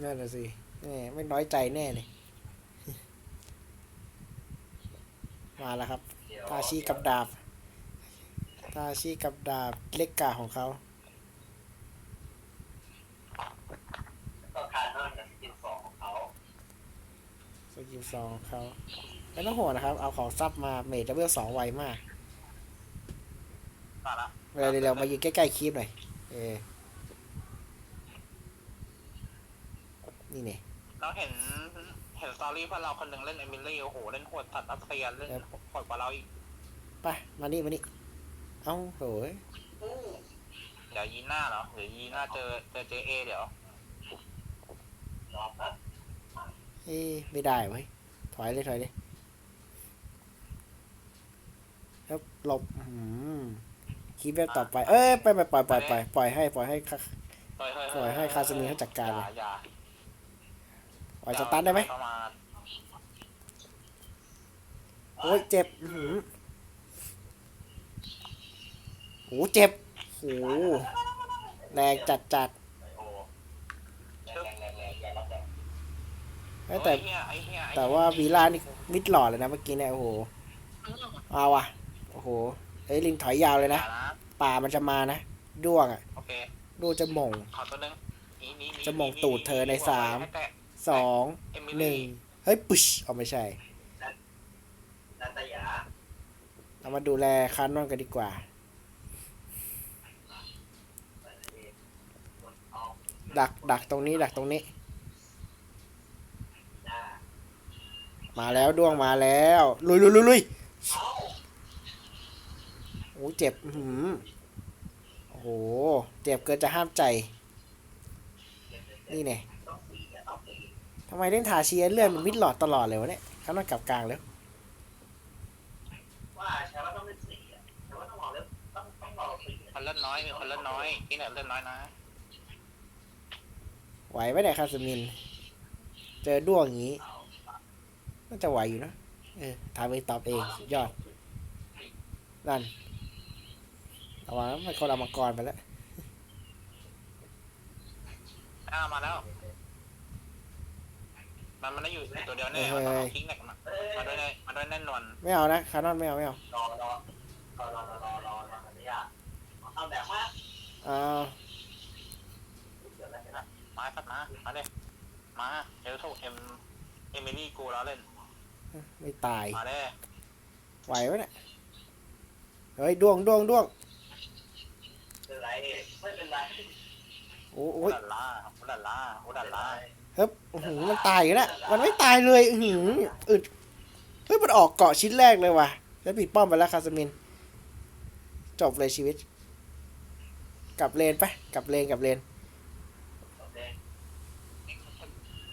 นั่นน่ะสิแหมไม่น้อยใจแน่เลย มาแล้วครับเดี๋ยวทาชิกับดาบทาชิกับดาบเล็กกาของเขาก็คานอนกับสกิลสองของเขาสกิลสองของเขาไม่ต้องห่วงนะครับ เอาของซับมาเมจจะเวลสองไวมากมาละเวลาเร็วๆมายืนใกล้ๆคลิปหน่อย เออ นี่เนี่ยเราเห็นเห็นสตอรี่เพื่อนเราคนหนึ่งเล่นเอมิลี่โอ้โหเล่นโหดตัดรัสเซียเล่นครับโหดกว่าเราอีกไปมานี่มานี่เอ้าโหยอู้เดี๋ยวยีหน้าเหรอเดี๋ยวยีหน้าเจอเจอเจเอเดี๋ยวรอแป๊บเอ้ยไม่ได้เว้ยถอยเลยถอยเลยแล้วหลบอื้อหือคลิปแบบต่อไป เอ้ยไปไปปล่อยปล่อยปล่อยปล่อยให้ปล่อยให้ค่ะเฮ้ยเฮ้ยปล่อยให้คาสมิเขาจัดการเลยอย่าอย่า ปล่อยสตาร์ทได้ไหมเข้ามาโอ้ยเจ็บอื้อหือโหเจ็บโหแรงจัดจัดโอ้แรงแรงแรงแรงรับแรงเอ้ยแต่ ไอ้เหี้ยไอ้เหี้ยไอ้เหี้ยแต่ว่าวีล่านี่มิดหลอดเลยนะเมื่อกี้เนี่ยโอ้โหเอาว่ะโอ้โหเอ้ยลินถอยยาวเลยอย่านะนะป่ามันจะมานะด้วงอะโอเคด้วงจะหม่งขอตัวหนึงนี่นี่นี่จะมองตูดเธอในสามให้แตะ สองเอมิหนึ่ลี่งเฮ้ยปุ๊ชเอาไม่ใช่นัตยาเอามาดูแลคานอนกันดีกว่า ดักดักตรงนี้ดักตรงนี้หน้ามาแล้วด้วงมาแล้ว ลุยลุยลุยลุยเอ้าโอ้เจ็บอื้อหือโอ้โห เจ็บเกินจะห้ามใจ นี่เนี่ย ต้องสีอะต้องสี ทำไมเล่นทาเชียเลื่อนมันมิดหลอดตลอดเลยวะเนี่ยคานอนกลับกลางแล้วว่าใช่ว่าต้องเป็นสีอะใช่ว่าต้องรอเลือกต้องต้องรอสีอะคนเล่นน้อยมีคนเล่นน้อยที่ไหนเล่นน้อยนะไหวไหมเนี่ยคาสมิน เจอด้วงอย่างนี้น่าจะไหวอยู่นะเออถามไปตอบเองสุดยอดนั่นระวังนะมันคนเอามังกรไปแล้วอ้าวมาแล้ว มันมันได้อยู่ตัวเดียวแน่มันต้องเอาทิ้งแหลกมามาด้วยแน่มาด้วยแน่นอนไม่เอานะคานอนไม่เอาไม่เอารอรอรอรอรอรอรออนุญาตเอาแบบว่าออามาครับมามาเลยมาเอลโทเอ็มเอมิลี่กูแล้วเล่น ไม่ตายมาเลยไหวไหมเนี่ยเฮ้ยดวงดวงดวงเป็นไรไม่เป็นไรโอ้ยอุดัลล่าอุดัลล่าอุดัลล่า เฮ้ยโอ้โหมันตายอยู่แล้วมันไม่ตายเลยอื้อหืออึดเฮ้ยมันออกเกาะชิ้นแรกเลยว่ะ แล้วปิดป้อมไปแล้วคาสมิน จบเลยชีวิต กลับเลนไปกลับเลนกลับเลนโอเค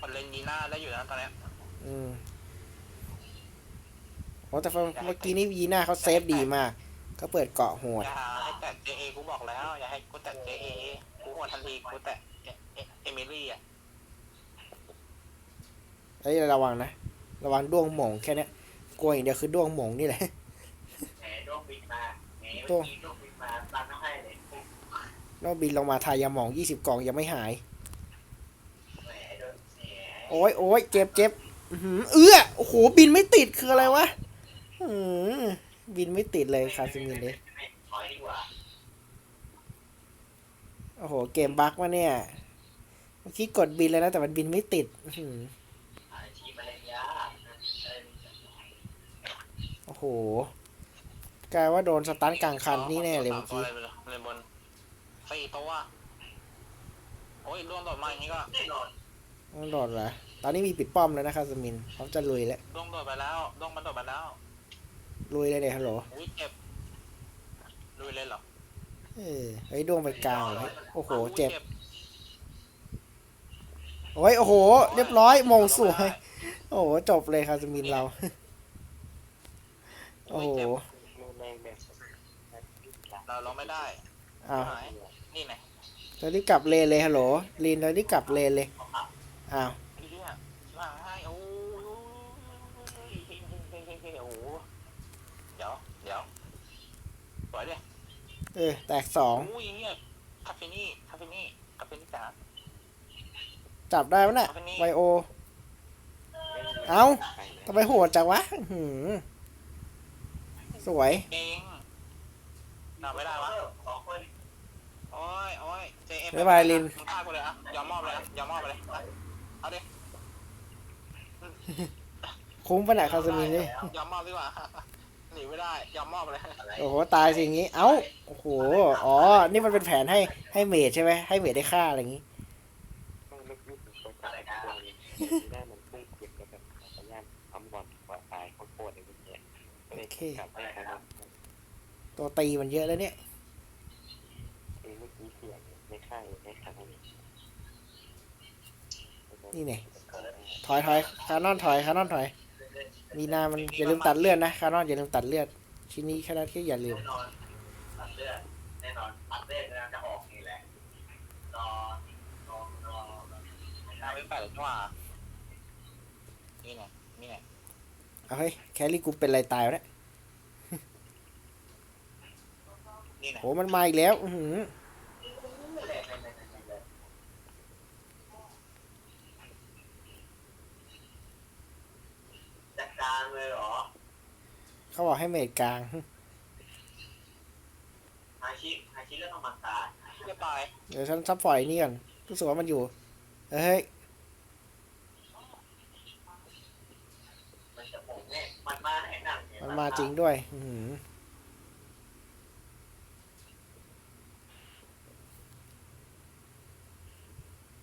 คนเล่นยีน่าได้อยู่นะตอนเนี้ยอืมโอ้แต่เมื่อกี้นี้ยีน่าเขาเซฟดีมากเขาเปิดเกาะโหดอย่าให้แตะเจเอกูบอกแล้ว อย่าให้กูแตะเจเอกูหัวทันทีกูแตะเอเอเอมิลี่อะ เฮ้ยระวังนะ ระวังด้วงหม่งแค่เนี้ยกลัวอย่างเดียวคือด้วงหม่งนี่แหละแหมดวงบินมาแหมเมื่อกี้ดวงบินมาตันต้องให้เลยแล้วบินลงมาทายยาหมองยี่สิบกล่องยังไม่หายแหมโดนแหมโอ้ยโอ้ยเจ็บเจ็บอื้อหือเอื้อโอ้โหบินไม่ติดคืออะไรวะอือบินไม่ติดเลยคาซิมินเลยไม่ถอยดีกว่าโอ้โห เกมบั๊กวะเนี่ย เมื่อกี้กดบินแล้วนะ แต่มันบินไม่ติด อื้อหือ อาชีพอะไรยา โอ้โหกลายว่าโดนสตันกลางคันนี่แน่เลยเมื่อกี้อะไรไปเลยเลยบนสี่ตัวโอ้ยร่วงโดดมาอย่างนี้ก็แน่นอนต้องโดดเหรอตอนนี้มีปิดป้อมแล้วนะคาซิมินเขาจะลุยแล้วร่วงโดดไปแล้วร่วงมันโดดไปแล้วลุยเลยเนี่ยฮัลโหลอุ้ยเจ็บลุยเลยเหรอเออไอ้ยดวงไปกลางเลยโอ้โหอุ้ยเจ็บโอ้ยโอ้โห เรียบร้อยมงสวยโอ้โหจบเลยคาซิมินเรา โอ้โหเจ็บเราลงไม่ได้อ้าวหายนี่ไงตอนนี้กลับเลนเลยฮัลโหลลีนตอนนี้กลับเลนเลยอ้าวไอ้เหี้ยมาให้โอ้ยโอ้โหเดี๋ยวเดี๋ยวสวยดิเออแตกสองโอ้ยเงี้ยคาเฟนี่คาเฟนี่คาเฟนี่จ๋าจับได้ปะเนี่ยไวโอ เอ้าทำไมโหดจังวะอื้อหือ สวย เองนำไม่ได้วะสองคนโอ้ยโอ้ยเจเอ็มบ๊ายบายลิน มึงฆ่ากูเลยอะยอมมอบเลยนะยอมมอบไปเลยเอาดิคุ้มปะเนี่ยคาสมินนี่ยอมมอบดีกว่าหนีไม่ได้ยอมมอบไปเลยโอ้โหตายสิอย่างงี้ เอ้าโอ้โหอ๋อ นี่มันเป็นแผนให้ให้เมดใช่ไหมให้เมดได้ฆ่าอะไรอย่างงี้ ต้องไม่พูดถึงตัวจับตัวนี้ได้มันพุ่งเก็บ เค กลับได้ครับตัวตีมันเยอะแล้วเนี่ย เองเมื่อกี้เสียงไม่ใช่ไม่ใช่นี่ไงถอยถอยคานอนถอยคานอนถอย มีนามันอย่าลืมตัดเลือดนะคานอนอย่าลืมตัดเลือดชิ้นนี้แค่นั้นที่อย่าลืม แน่นอนตัดเลือดแน่นอนตัดเลือดแล้วจะออกนี่แหละรอรอรอนำไม่แปดเลยว่านี่ไงนี่ไงเอาเฮ้ยแครี่กูเป็นอะไรตายวะเนี่ย นี่ไงโหมันมาอีกแล้ว อือหือจัดการเลยเหรอเขาบอกให้เมดกลาง ฮาชิฮาชิก็ต้องมาตายจะตายเดี๋ยวฉันซับปล่อยนี่ก่อนรู้สึกว่ามันอยู่ เฮ้ย มันจะผมเนี่ยมันมาแน่นั่งเนี่ยมันมาจริงด้วย อือหือ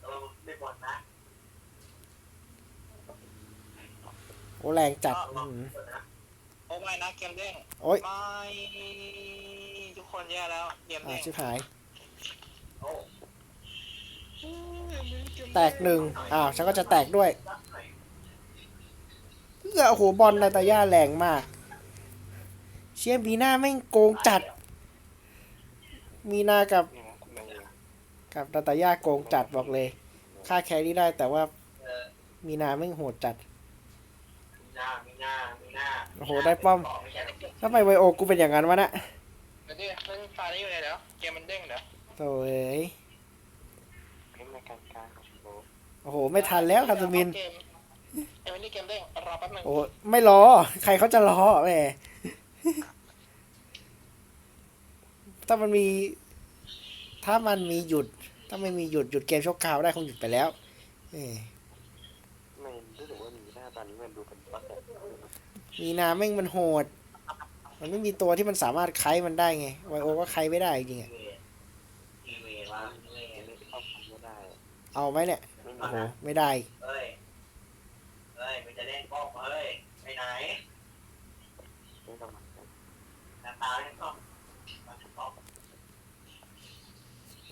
เราไม่บอลนะ โอ้ แรงจัดอือหือโอ้ไม่นะเกมเด้งโอ้ยไม่ทุกคนแย่แล้วเกมอ่าเด้งชิบหาย โอ้แตกหนึ่งอ้าวฉันก็จะแตกด้วยเพื่อโอ้โหบอลนาตาย่าแรงมาก เชียบีน่าแม่งโกงจัด มีนากับนี่นะมันยังกับนาตาย่าโกงจัดบอกเลย ค่าแครี่ได้แต่ว่า เออมีนาแม่งโหดจัดมีห น้ามีหน้ามีหน้าโอ้โหได้ป้อมไม่ใช่ไม่ใช่ทำไมไวโอกูเป็นอย่างนั้นวะน่ะเดี๋ยวดิเล่นไฟล์นี้อยู่เลยเดี๋ยวเกมมันเด้งเดี๋ยวโถ่เอ้ยเป็นในการกลางของโลกโอ้โห ไม่ทันแล้วคาสมิน เกมเอ้ยวันนี้เกมเด้งรอแป๊บนึงโอ้ไม่รอ ใครเขาจะรอแหม ถ้ามันมี ถ้ามันมีหยุด ถ้าไม่มีหยุดหยุดเกมชั่วคราวได้คงหยุดไปแล้ว เอ้ยไม่รู้สึกว่ามีหน้าตอนนี้มันดูเป็นบั๊กแบบ มีนาแม่งมันโหด มันไม่มีตัวที่มันสามารถไคล้มันได้ไงไวโอก็ไคล้ไม่ได้จริงๆอะทีวีว่าเล่นไม่เข้าทำไม่ได้เอาไหมเนี่ยไม่มีโอ้โหไม่ได้เอ้ยเอ้ยมันจะเล่นป้อมเอ้ยไปไหนไม่ต้องมาหน้าตาเล่นป้อมมาถึงป้อม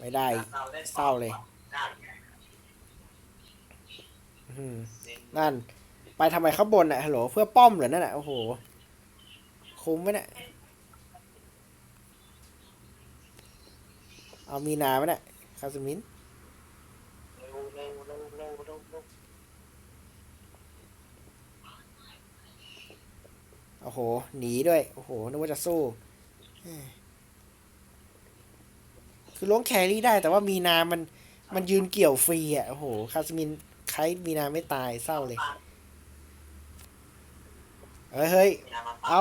ไม่ได้ล่นเศร้าเลยนั่น ไปทำไมข้างบนน่ะฮัลโหลเพื่อป้อมเหรอนั่นน่ะโอ้โหคุ้มไหมเนี่ยเอามีนาไหมเนี่ยคาสมินโอ้โห หนีด้วย โอ้โห นึกว่าจะสู้ คือล้วงแครี่ได้ แต่ว่ามีนามัน มันยืนเกี่ยวฟรีอะ โอ้โห คาสมินใครมีนาไม่ตาย เศร้าเลย ฮ้ยเฮ้ยเอา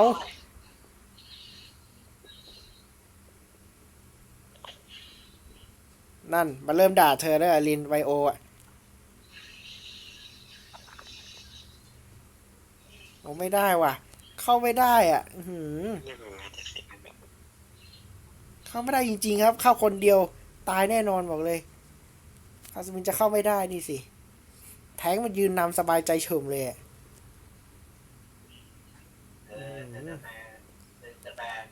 นั่นมาเริ่มด่าเธอแล้วอลินไวโออะโอ้ไม่ได้ว่ะ เข้าไม่ได้อะ อืเข้าไม่ได้จริง ๆ ครับ เข้าคนเดียว ตายแน่นอนบอกเลยคาสมินจะเข้าไม่ได้นี่สิ แทงมันยืนนำสบายใจเฉมเลยอะ เออจะจะแบนจะแบน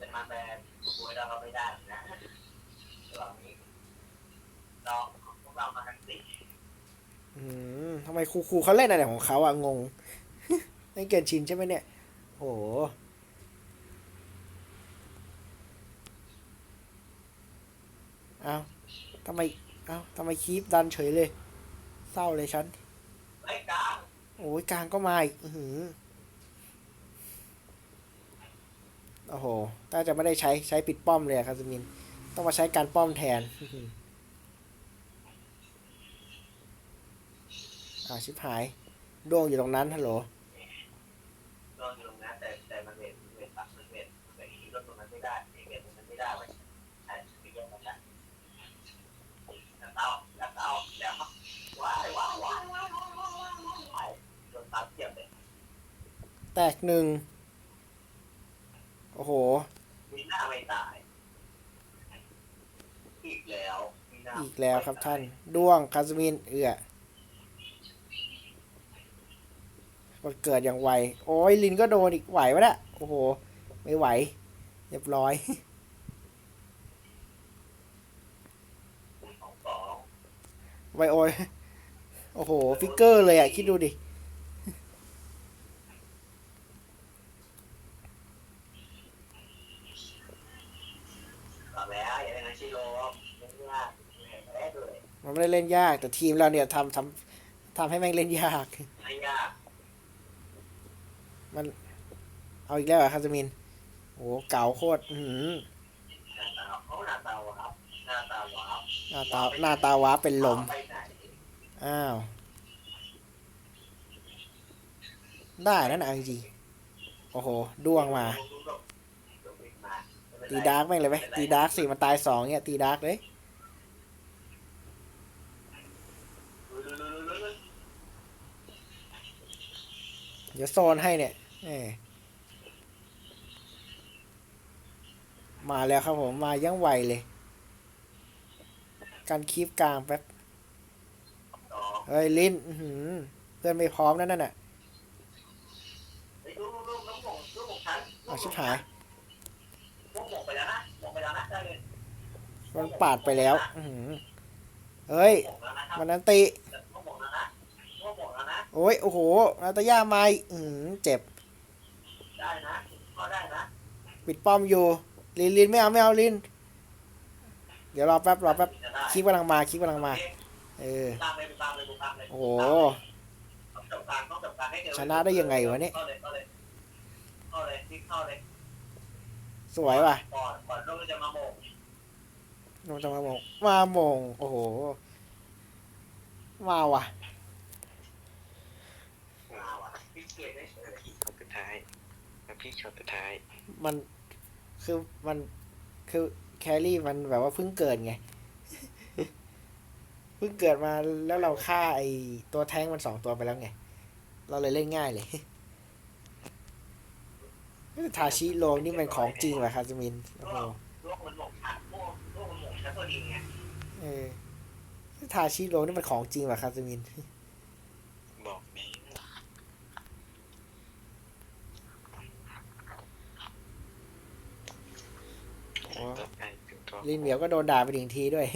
จะมาแบนโอ้ยเราไม่ได้นะหลังนี้เราพวกเรามาทั้งสี่ อืม ทำไมครูครูเขาเล่นอะไรของเขาอะงงเล่นเกินชินใช่ไหมเนี่ยโหเอาทำไมเอาทำไมคีปดันเฉยเลย เศร้าเลยฉันไอ้กลางโอ้ยกลางก็มาอีกอื้อหือโอ้โหถ้าจะไม่ได้ใช้ใช้ปิดป้อมเลยอะคาสมิน ต้องมาใช้การป้อมแทนอื้อหือ อ่าชิบหายดวงอยู่ตรงนั้นฮัลโหลโดนอยู่ตรงนั้นแต่แต่มันเวทเวทปักมันเวทเวทที่รถตรงนั้นไม่ได้เวทตรงนั้นไม่ได้ไว้ใช่ไปแยกกันละแล้วเตาแล้วเตาแล้วว้ายว้ายว้ายว้ายว้ายโดนตัดเจ็บเลยแตกหนึ่งโอ้โห มีหน้าไม่ตาย อีกแล้วมีหน้าอีกแล้วครับท่านดวงคาสมินเอือ มันเกิดอย่างไว โอ้ยลินก็โดนอีกไหวปะเนี่ยโอ้โห ไม่ไหว เรียบร้อยสองสองไวโอยโอ้โห ฟิกเกอร์เลยอะ คิดดูดิต่อแล้วอย่าเป็นอาชิโร่ไม่ยากแพ้ด้วยมันไม่ได้เล่นยาก แต่ทีมเราเนี่ยทำทำทำให้แม่งเล่นยากไม่ยาก มันเอาอีกแล้วเหรอคาสมินโอ้โหเก่าโคตรอื้อหือหน้าตาหน้าตาวาบหน้าตาวาบนาตาวาเป็นลม อ้าว ได้นั่นเอาจริงๆโอ้โหด้วงมา ตีดาร์กแม่งเลยไหมตีดาร์กสิมันตายสองเนี่ยตีดาร์กเลยเดี๋ยวโซนให้เนี่ย มาแล้วครับผมมายังไวเลย การคีบกลางแป๊บเฮ้ย ลิ้นเพื่อนไม่พร้อมนั่นน่ะเอาชิบหายลูกหมงไปแล้วนะหมงไปแล้วนะได้เลยมันปาดไปแล้วเฮ้ย มันนันติโอ้ย โอ้โหนาตาย่ามาอีกอื้อหือเจ็บ ได้นะก็ได้นะปิดป้อมอยู่ลินลินไม่เอาไม่เอาลิน เดี๋ยวรอแป๊บรอแป๊บจะได้คลิปกำลังมาคลิปกำลังมา เออ ตามเลยตามเลยตามเลยโอ้โห ต้องจับการต้องจับการให้เร็วชนะได้ยังไงวะเนี่ย เข้าเลยเข้าเลยเข้าเลยทิ้งเข้าเลยสวยว่ะก่อนก่อนลูกจะมาโมงจะมาโมงมาโมงโอ้โห มาว่ะ มาว่ะพี่เกียรติได้เฉย พี่ช็อตสุดท้าย แล้วพี่ช็อตสุดท้าย มันคือมันคือแครี่มันแบบว่าเพิ่งเกิดไงเพิ่งเกิดมาแล้วเราฆ่าไอตัวแท้งมันสองตัวไปแล้วไง เราเลยเล่นง่ายเลยทาชิโลนี่มันของจริงว่ะคาซามินโอ้โหลูกมันหมงชัดลูกลูกมันหมงชัดตัวดีไงเออทาชิโลนี่มันของจริงว่ะคาซามิน บอกแม่ โอ้ ต่อไปถึงตัว ลินเหมียวก็โดนด่าไปถึงทีด้วย